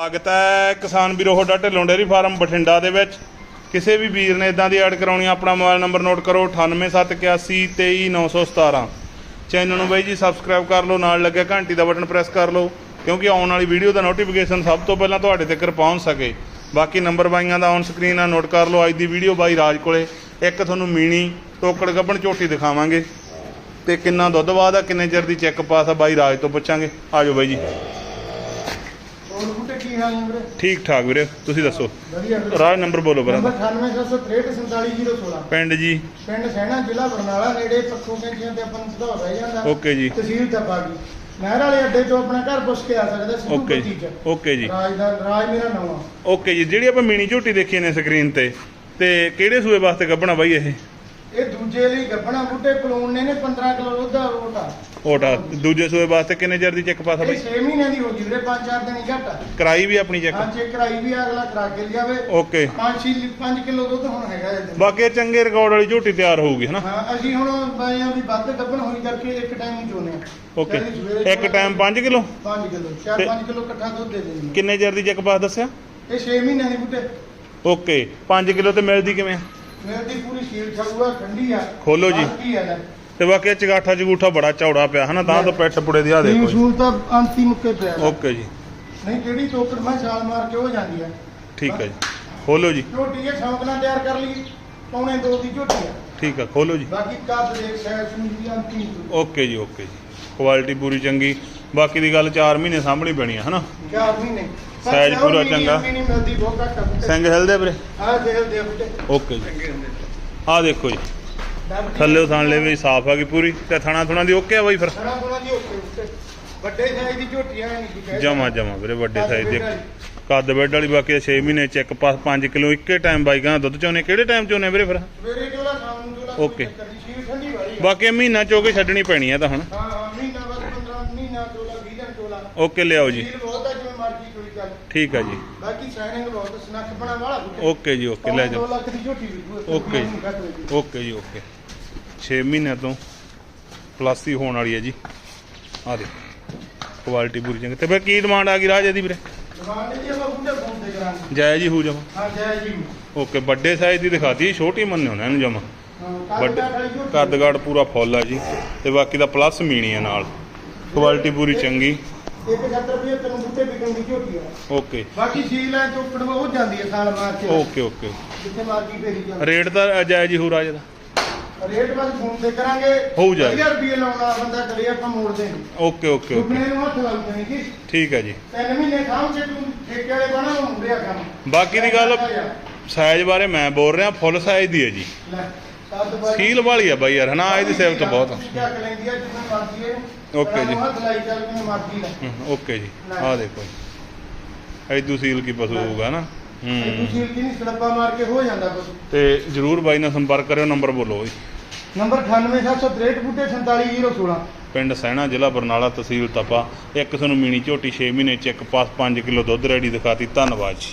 ਸਵਾਗਤ ਹੈ ਕਿਸਾਨ ਵੀਰੋ ਤੁਹਾਡਾ ਢਿੱਲੋਂ ਡੇਰੀ ਫਾਰਮ ਬਠਿੰਡਾ ਦੇ ਵਿੱਚ। ਕਿਸੇ ਵੀ ਵੀਰ ਨੇ ਇਦਾਂ ਦੀ ਐਡ ਕਰਾਉਣੀ ਆਪਣਾ ਮੋਬਾਈਲ ਨੰਬਰ ਨੋਟ ਕਰੋ 9871823917 ਚੈਨਲ ਨੂੰ ਬਾਈ ਜੀ ਸਬਸਕ੍ਰਾਈਬ ਕਰ ਲਓ, ਨਾਲ ਲੱਗਿਆ ਘੰਟੀ ਦਾ ਬਟਨ ਪ੍ਰੈਸ ਕਰ ਲਓ, ਕਿਉਂਕਿ ਆਉਣ ਵਾਲੀ ਵੀਡੀਓ ਦਾ ਨੋਟੀਫਿਕੇਸ਼ਨ ਸਭ ਤੋਂ ਪਹਿਲਾਂ ਤੁਹਾਡੇ ਤੱਕ ਪਹੁੰਚ ਸਕੇ। ਬਾਕੀ ਨੰਬਰ ਬਾਈਆਂ ਦਾ ਔਨ ਸਕਰੀਨ ਆ, ਨੋਟ ਕਰ ਲਓ ਅੱਜ ਦੀ ਵੀਡੀਓ ਬਾਈ ਰਾਜ ਕੋਲੇ। ਇੱਕ ਤੁਹਾਨੂੰ ਮੀਣੀ ਟੋਕੜ ਗੱਬਣ ਝੋਟੀ ਦਿਖਾਵਾਂਗੇ। ਤੇ ਕਿੰਨਾ ਦੁੱਧ ਬਾਅਦ ਆ ਕਿੰਨੇ ਚਿਰ ਦੀ ਚੈੱਕ ਪਾਸ ਆ, ਬਾਈ ਰਾਜ ਤੋਂ ਪੁੱਛਾਂਗੇ। ਆਜੋ ਬਾਈ ਜੀ। ਹਾਲ ਨੇ ਵੀਰੇ? ਠੀਕ ਠਾਕ ਵੀਰੇ ਤੁਸੀਂ ਦੱਸੋ? ਵਧੀਆ ਵੀਰੇ। ਰਾਜ ਨੰਬਰ ਬੋਲੋ ਨੰਬਰ 9863474016 ਪਿੰਡ ਜੀ। ਪਿੰਡ ਸੈਣਾ ਜ਼ਿਲ੍ਹਾ ਬਰਨਾਲਾ ਨੇੜੇ ਪੱਖੋ ਕੈਂਚੀਆਂ ਤੇ ਆਪਾਂ ਨੂੰ ਸੁਧਾਰ ਰਹਿ ਜਾਂਦਾ। ਓਕੇ ਜੀ। ਤਹਿਸੀਲ ਤਪਾਗੀ ਨਹਿਰ ਵਾਲੇ ਅੱਡੇ ਤੋਂ ਆਪਣਾ ਘਰ ਪੁੱਛ ਕੇ ਆ ਸਕਦਾ ਸਿੱਧੂ ਓਕੇ ਜੀ ਓਕੇ ਜੀ। ਰਾਜ ਦਾ ਰਾਜ ਮੇਰਾ ਨਾਮ ਆ। ਓਕੇ ਜੀ ਜਿਹੜੀ ਆਪਾਂ ਮੀਣੀ ਝੋਟੀ ਦੇਖੀ ਨੇ ਸਕਰੀਨ ਤੇ ਤੇ ਕਿਹੜੇ ਸੂਏ ਵਾਸਤੇ ਗੱਬਣਾ ਬਾਈ ਇਹ? ਦੂਜੇ ਲਈ ਗੱਬਣਾ ਬੂਟੇ ਕਲੋਨ ਨੇ ਨੇ 15 ਕਿਲੋ ਦੁੱਧ ਦਾ ਰੋਟਾ ਓਟਾ ਦੂਜੇ ਸੂਏ ਵਾਸਤੇ ਕਿੰਨੇ ਚਿਰ ਦੀ ਚੈੱਕ ਪਾਸ ਇਹ ਬਾਈ? 6 ਮਹੀਨਿਆਂ ਦੀ ਹੋ ਗਈ ਵੀਰੇ 5-4 ਦਿਨ ਹੀ ਘੱਟ ਕਰਾਈ ਵੀ ਆਪਣੀ ਚੈੱਕ? ਹਾਂ ਚੈੱਕ ਕਰਾਈ ਵੀ ਅਗਲਾ ਕਰਾ ਕੇ ਲਿਆਵੇ। ਓਕੇ। 5 5 ਕਿਲੋ ਦੁੱਧ ਹੁਣ ਹੈਗਾ ਇਹਦੇ ਬਾਕੀ ਇਹ ਚੰਗੇ ਰਿਕਾਰਡ ਵਾਲੀ ਝੋਟੀ ਤਿਆਰ ਹੋਊਗੀ ਹਨਾ? ਹਾਂ ਅਸੀਂ ਹੁਣ ਬਾਏ ਆ ਵੀ ਵੱਧ ਗੱਬਣ ਹੋਈ ਕਰਕੇ ਇੱਕ ਟਾਈਮ ਹੀ ਚੋਨੇ ਓਕੇ। ਇੱਕ ਟਾਈਮ 5 ਕਿਲੋ? 5 ਕਿਲੋ ਤੇ- 4-5 ਕਿਲੋ ਇਕੱਠਾ ਦੁੱਧ ਦੇ ਦੇਣੀ ਕਿੰਨੇ ਚਿਰ ਦੀ ਚੈੱਕ ਪਾਸ ਦੱਸਿਆ? ਇਹ 6 ਮਹੀਨਿਆਂ ਦੀ ਬੁੱਢੇ ਓਕੇ। 5 ਕਿਲੋ ਤੇ ਮਿਲਦੀ ਕਿਵੇਂ ਆ? ਮੇਰੇ ਦੀ ਪੂਰੀ ਸੀਲ ਛਾਊਆ ਠੰਡੀ ਆ। ਖੋਲੋ ਜੀ। ਕੀ ਆ ਲੈ ਤੇ ਬਾਕੀ ਇਹ ਚਗਾਠਾ ਚਗੂਠਾ ਬੜਾ ਚੌੜਾ ਪਿਆ ਹਨਾ? ਤਾਂ ਤਾਂ ਪੈਠ ਪੁੜੇ ਦੀ ਆ ਇਹ ਦੇਖੋ ਤਾਂ ਅੰਤੀ ਮੁੱਕੇ ਪਿਆ। ਵਾ। ਓਕੇ ਜੀ। ਨਹੀਂ ਕਿਹੜੀ ਟੋਕਰ ਮੈਂ ਛਾਲ ਮਾਰ ਕੇ ਹੋ ਜਾਂਦੀ ਆ। ਠੀਕ ਹੈ ਜੀ। ਖੋਲੋ ਜੀ। ਝੋਟੀ ਇਹ ਸ਼ੌਂਕ ਨਾਲ ਤਿਆਰ ਕਰ ਲਈ। ਪੌਣੇ ਦੋ ਦੀ ਝੋਟੀ ਆ। ਠੀਕ ਆ ਖੋਲੋ ਜੀ। ਬਾਕੀ ਕੱਦ ਦੇਖ ਸਾਈਜ਼ ਸੂਲ ਦੀ ਅੰਤੀ ਓਕੇ ਜੀ ਓਕੇ ਜੀ। ਕੁਆਲਿਟੀ ਪੂਰੀ ਚੰਗੀ। ਬਾਕੀ ਦੀ ਗੱਲ 4 ਮਹੀਨੇ ਸਾਂਭਣੀ ਪੈਣੀ ਆ ਹਨਾ? ਚਾਰ ਮਹੀਨੇ। ਸਾਈਜ਼ ਪੂਰਾ ਚੰਗਾ। ਵੀ ਨਹੀਂ ਮਿਲਦੀ ਬਹੁਤ ਘੱਟ ਆ ਬੁੱਢੇ। ਸਿੰਘ ਹਿਲਦੇ ਵੀਰੇ? ਆਹ ਦੇਖ ਦੇ ਬੁੱਢੇ ਓਕੇ ਜੀ। ਆ ਦੇਖੋ ਜੀ। ਥੱਲੇ ਥਣ ਲੈ ਵੀ ਸਾਫ਼ ਆ ਗਈ ਪੂਰੀ ਤੇ ਥਣਾ ਥੁਣਾ ਦੀ ਓਕੇ ਆ ਬਾਈ ਫਿਰ? ਓਕੇ ਵੱਡੇ ਸਾਈਜ਼ ਦੀ ਆ ਨਹੀਂ ਜਮਾ ਜਮਾ ਵੀਰੇ ਵੱਡੇ ਸਾਈਜ਼ ਦੇ। ਕੱਦ ਬੈੱਡ ਵਾਲੀ ਬਾਕੀ 6 ਮਹੀਨੇ ਚੈੱਕ ਪਾਸ 5 ਕਿਲੋ ਇੱਕੇ ਟਾਈਮ ਬਾਈ ਗਾਂ ਦੁੱਧ ਚੋਨੇ। ਕਿਹੜੇ ਟਾਈਮ ਚੋਨੇ ਵੀਰੇ ਫਿਰ? ਸਵੇਰੇ ਚੋਲਾ ਸ਼ਾਮ ਨੂੰ ਚੋਲਾ ਓਕੇ। ਆ। ਬਾਕੀ ਮਹੀਨਾ ਚੋ ਕੇ ਛੱਡਣੀ ਪੈਣੀ ਆ ਤਾਂ ਹੁਣ। ਹਾਂ ਹਾਂ ਮਹੀਨਾ ਬਸ 15 ਮਹੀਨਾ ਚੋਲਾ 20 ਦਿਨ ਚੋਲਾ। ਓਕੇ ਲਿਆਓ ਜੀ। ਬਹੁਤ ਆ ਮਰਜ਼ੀ ਕੋਈ ਚੱਲ ਠੀਕ ਆ ਜੀ। ਬਾਕੀ ਸਾਈਨਿੰਗ ਬਹੁਤ ਸਨੱਖ ਬਣਾ ਵਾਲਾ ਓਕੇ ਜੀ ਓਕੇ ਲੈ 2 ਜਾਓ ਲੱਖ ਦੀ ਝੋਟੀ ਵੀ ਓਕੇ। ਓਕੇ ਜੀ। ਓਕੇ 6 ਮਹੀਨਿਆਂ ਤੋਂ ਪਲੱਸ ਹੀ ਹੋਣ ਵਾਲੀ ਹੈ ਜੀ। ਆ ਦੇ ਕੁਆਲਿਟੀ ਪੂਰੀ ਚੰਗੀ। ਤੇ ਬਈ ਕੀ ਡਿਮਾਂਡ ਆ ਗਈ ਰਾਜ ਇਹਦੀ ਵੀਰੇ? ਦੁਕਾਨ ਜੀ ਆਪਾਂ ਬੁੱਢੇ ਫੋਨ ਤੇ ਕਰਾਂਗੇ। ਜਾਇਜ਼ ਹੀ ਹੋ ਜਮਾ। ਹਾਂ ਜੈ ਜੀ ਓਕੇ ਵੱਡੇ ਸਾਈਜ਼ ਦੀ ਦਿਖਾਤੀ ਛੋਟੀ ਮੰਨਿਓ ਨਾ ਇਹਨੂੰ ਜਮਾ। ਹਾਂ ਵੱਡੇ ਕੱਦ ਕੱਦਗੜ ਪੂਰਾ ਫੁੱਲ ਆ ਜੀ। ਤੇ ਬਾਕੀ ਦਾ ਪਲੱਸ ਮੀਣੀ ਆ ਨਾਲ। ਕੁਆਲਿਟੀ ਪੂਰੀ ਚੰਗੀ। 170 ਰੁਪਏ ਤੈਨੂੰ ਬੁੱਢੇ ਵਿਕਣ ਦੀ ਝੋਟੀ ਆ ਓਕੇ। ਬਾਕੀ ਸੀਲ ਐ ਚੋਕੜ ਉਹ ਜਾਂਦੀ ਹੈ ਸਾਲ ਮਾਰ ਕੇ ਓਕੇ ਓਕੇ। ਜਿੱਥੇ ਮਰਜ਼ੀ ਫੇਰੀ ਜਾਂਦੀ ਰੇਟ ਤਾਂ ਜਾਇਜ਼ ਹੀ ਹੋ ਰਾਜ ਦਾ ਰੇਟ ਬਸ ਫੋਨ ਤੇ ਕਰਾਂਗੇ। ਹੋਊ ਜਾਏ। 1000 ਰੁਪਏ ਲਾਉਣਾ ਬੰਦਾ ਕਰੇ ਆਪਾਂ ਮੋੜਦੇ ਨਹੀਂ ਓਕੇ ਓਕੇ ਓਕੇ। ਸੁਪਨੇ ਨੂੰ ਹੱਥ ਲਾਈ ਜਾਣੀ ਜੀ। ਠੀਕ ਹੈ ਜੀ। ਤਿੰਨ ਮਹੀਨੇ ਖਾਮ ਕੇ ਤੂੰ ਠੇਕੇ ਵਾਲੇ ਬਣਾ ਉਹ ਮੁੰਡਿਆ ਕੰਮ। ਬਾਕੀ ਦੀ ਗੱਲ ਸਾਈਜ਼ ਬਾਰੇ ਮੈਂ ਬੋਲ ਰਿਹਾ ਫੁੱਲ ਸਾਈਜ਼ ਦੀ ਹੈ ਜੀ। ਲੈ। ਸੀਲ ਵਾਲੀ ਆ ਬਾਈ ਯਾਰ ਹਨਾ ਇਹਦੀ ਸੇਵ ਤਾਂ ਬਹੁਤ ਆ। ਚੱਕ ਲੈਂਦੀ ਆ ਜਿਵੇਂ ਮਰਜ਼ੀ ਇਹ। ਓਕੇ ਜੀ। ਹੱਥ ਲਾਈ ਚੱਲ ਕਿਵੇਂ ਮਰਜ਼ੀ ਲੈ। ਹਮ, ਓਕੇ ਜੀ। ਆਹ ਦੇਖੋ ਐਦੂ ਸੀਲ ਕੀ ਪਸ਼ੂ ਹੋਊਗਾ ਨਾ ਇਹ ਹੂੰ ਤੁਸੀਂ ਕੀ ਨਹੀਂ ਸਲੱਪਾ ਮਾਰ ਕੇ ਹੋ ਜਾਂਦਾ ਕੁਝ ਤੇ ਜਰੂਰ ਬਾਈ ਨਾਲ ਸੰਪਰਕ ਕਰਿਓ ਨੰਬਰ ਬੋਲੋ ਜੀ ਨੰਬਰ 98763 ਬੂਟੇ 47016 ਪਿੰਡ ਸੈਣਾ ਜ਼ਿਲ੍ਹਾ ਬਰਨਾਲਾ ਤਹਿਸੀਲ ਤਪਾ। ਇੱਕ ਤੁਹਾਨੂੰ ਮੀਣੀ ਝੋਟੀ 6 ਮਹੀਨੇ ਚ ਇੱਕ ਪਾਸ 5 ਕਿਲੋ ਦੁੱਧ ਰੈਡੀ ਦਿਖਾਤੀ। ਧੰਨਵਾਦ ਜੀ।